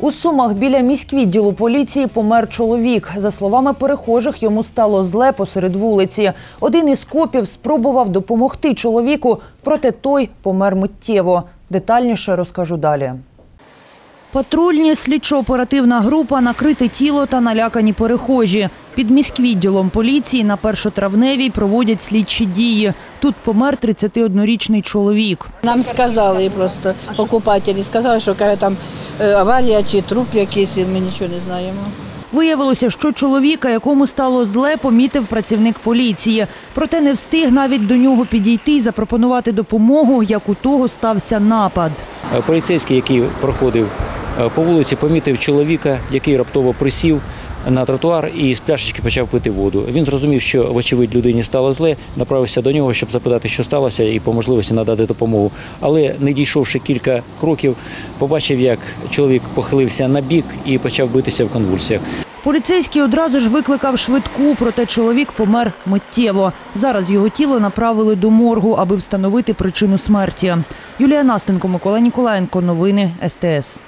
У Сумах біля міськвідділу поліції помер чоловік. За словами перехожих, йому стало зле посеред вулиці. Один із копів спробував допомогти чоловіку, проте той помер миттєво. Детальніше розкажу далі. Патрульні слідчо-оперативна група накрите тіло та налякані перехожі. Під міськвідділом поліції на першотравневій проводять слідчі дії. Тут помер 31-річний чоловік. Нам сказали просто покупателі, сказали, що каже, там е, аварія чи труп якийсь, ми нічого не знаємо. Виявилося, що чоловіка, якому стало зле, помітив працівник поліції. Проте не встиг навіть до нього підійти і запропонувати допомогу, як у того стався напад. Е, Поліцейський, який проходив по вулиці, помітив чоловіка, який раптово присів на тротуар і з пляшечки почав пити воду. Він зрозумів, що вочевидь людині стало зле, направився до нього, щоб запитати, що сталося, і по можливості надати допомогу. Але не дійшовши кілька кроків, побачив, як чоловік похилився на бік і почав битися в конвульсіях. Поліцейський одразу ж викликав швидку, проте чоловік помер миттєво. Зараз його тіло направили до моргу, аби встановити причину смерті. Юлія Настенко, Микола Ніколаєнко. Новини СТС.